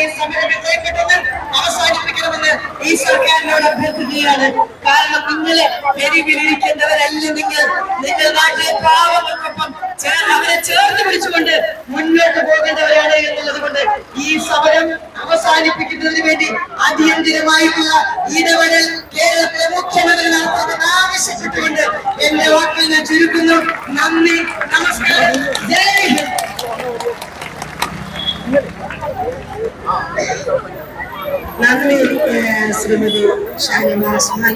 ഈ സമരം എത്രയും പെട്ടെന്ന് അവസാനിപ്പിക്കണമെന്ന് ഈ സർക്കാരിനോട് അഭ്യർത്ഥിക്കുകയാണ്. കാരണം നിങ്ങളെ പെരുവിലിരിക്കുന്നവരല്ല നിങ്ങൾ. നിങ്ങൾ നാട്ടിലെ പാവങ്ങൾക്കൊപ്പം അവരെ ചേർത്ത് പിടിച്ചുകൊണ്ട് മുന്നോട്ട് പോകേണ്ടവരാണ് എന്നുള്ളത് കൊണ്ട് ഈ സമരം അവസാനിപ്പിക്കുന്നതിന് വേണ്ടി അടിയന്തിരമായിട്ടുള്ള ഇടപെടൽ കേരളത്തിലെ മുഖ്യമന്ത്രി നടത്തണമെന്ന് ആവശ്യപ്പെട്ടുകൊണ്ട് എന്റെ വാക്കിൽ ഞാൻ ചുരുക്കുന്നു. നന്ദി. നമസ്കാരം. ജയ് ഹിന്ദ്. നന്ദി ശ്രീമതി ഷാനിമ ഉസ്മാൻ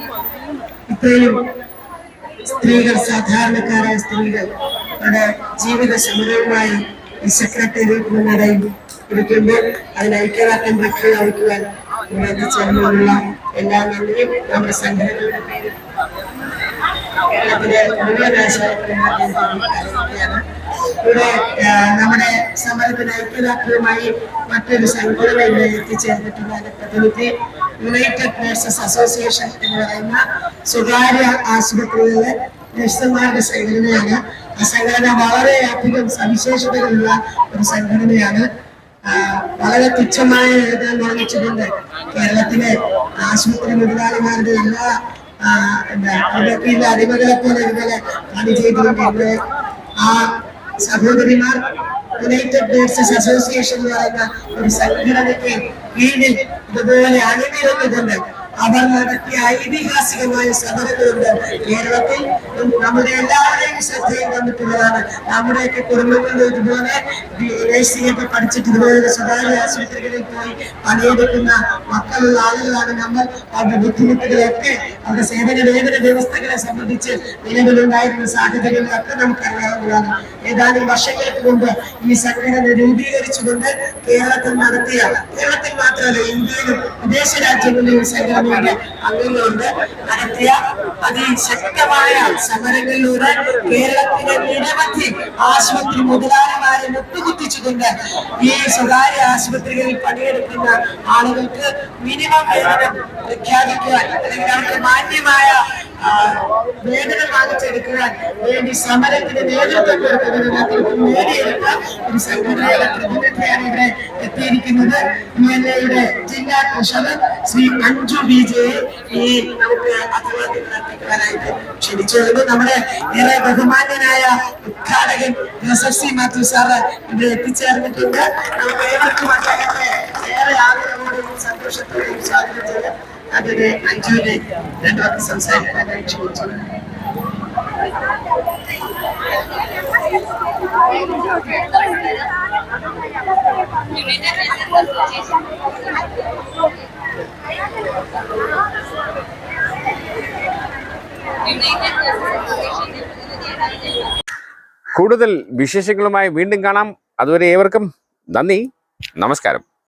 ഇത്രയും സ്ത്രീകൾ സാധാരണക്കാരായ സ്ത്രീകൾ അവിടെ ജീവിത സമരവുമായി ഈ സെക്രട്ടേറിയറ്റിന് നടയിൽ ഇരിക്കുമ്പോൾ അതിന് ഐക്യദാർഢ്യം പ്രഖ്യാപിക്കുവാൻ ഇവിടെ ചേർന്നുള്ള എല്ലാ നന്ദിയും നമ്മുടെ സംഘടനയുടെ പേരിൽ കേരളത്തിലെ ഇവിടെ നമ്മുടെ സമരത്തിന് ഐക്യദാർഢ്യവുമായി മറ്റൊരു സംഘടന ഇവിടെ എത്തിച്ചേർന്നിട്ടുള്ള പ്രതിനിധി യുണൈറ്റഡ് നഴ്സസ് അസോസിയേഷൻ എന്ന് പറയുന്ന സ്വകാര്യ ആശുപത്രികളിലെ നഴ്സുമാരുടെ സംഘടനയാണ്. ആ സംഘടന വളരെയധികം സവിശേഷതകളുള്ള ഒരു സംഘടനയാണ്. വളരെ തുച്ഛമായ എഴുതാൻ വാങ്ങിച്ചുകൊണ്ട് കേരളത്തിലെ ആശുപത്രി മുതലാളിമാരുടെ എല്ലാ ആ, എന്താ ഇതൊക്കെ അടിമകളെ പോലെ ഇതുപോലെ പണി ചെയ്തുകൊണ്ടിരുന്നത് ആ സഹോദരിമാർ യുണൈറ്റഡ് നേഴ്സസ് അസോസിയേഷൻ എന്ന് പറയുന്ന ഒരു സംഘടനയ്ക്ക് കീഴിൽ ഇതുപോലെ അണിനിരന്നുകൊണ്ട് അവർ നടത്തിയ ഐതിഹാസികമായ സമരങ്ങളുണ്ട് കേരളത്തിൽ. നമ്മുടെ എല്ലാവരുടെയും ശ്രദ്ധയിൽ വന്നിട്ടുള്ളതാണ്. നമ്മുടെയൊക്കെ കുടുംബങ്ങളിൽ ഇതുപോലെ നേഴ്സിംഗൊക്കെ പഠിച്ചിട്ട് ഇതുപോലെ സ്വകാര്യ ആശുപത്രികളിൽ പോയി പണിയെടുക്കുന്ന മക്കളുള്ള ആളുകളാണ് നമ്മൾ. അവരുടെ ബുദ്ധിമുട്ടുകളൊക്കെ അവരുടെ സേവന വേതന വ്യവസ്ഥകളെ സംബന്ധിച്ച് നിലവിലുണ്ടായിരുന്ന സാഹചര്യങ്ങളൊക്കെ നമുക്കറിയാവുന്നതാണ്. ഏതാനും വർഷങ്ങൾക്ക് മുമ്പ് ഈ സംഘടന രൂപീകരിച്ചുകൊണ്ട് കേരളത്തിൽ നടത്തിയ കേരളത്തിൽ മാത്രമല്ല ഇന്ത്യയിലും വിദേശ രാജ്യങ്ങളിലും സംഘടനയുടെ അംഗങ്ങളുണ്ട്. നടത്തിയ അതിശക്തമായ സമരങ്ങളിലൂടെ കേരളത്തിലെ നിരവധി ആശുപത്രി മുതലാളിമാരെ മുട്ടുകുത്തിച്ചുകൊണ്ട് ഈ സ്വകാര്യ ആശുപത്രികളിൽ പണിയെടുക്കുന്ന ആളുകൾക്ക് മിനിമം വേതനം പ്രഖ്യാപിക്കുവാൻ അല്ലെങ്കിൽ അവർക്ക് മാന്യമായ വേദന വാങ്ങിച്ചെടുക്കുവാൻ വേണ്ടി സമരത്തിന് നേതൃത്വം കൊടുക്കുന്നതിനകത്ത് നേടിയെടുത്ത ഒരു സംഘടനയുടെ പ്രതിനിധിയാണ് ഇവിടെ എത്തിയിരിക്കുന്നത്. എം എൽ എയുടെ ജില്ലാ treasurer Shri Anju B J ഈ നമുക്ക് അഭിവാദ്യം അർപ്പിക്കുവാനായിട്ട് ക്ഷണിച്ചുകൊണ്ട് നമ്മുടെ ഏറെ ബഹുമാന്യനായ ഉദ്ഘാടകൻ ജോസഫ് സി മാത്യു സാറ് ഇവിടെ എത്തിച്ചേർന്നിട്ടുണ്ട്. നമുക്ക് ഏവർക്കും അദ്ദേഹത്തെ ഏറെ ആഗ്രഹത്തോടെയും സന്തോഷത്തോടെയും സ്വാഗതം ചെയ്യാം. അതിന് അഞ്ജുവിനെ രണ്ടു വാക്ക് സംസാരിക്കാനായി കൂടുതൽ വിശേഷങ്ങളുമായി വീണ്ടും കാണാം. അതുവരെ ഏവർക്കും നന്ദി. നമസ്കാരം.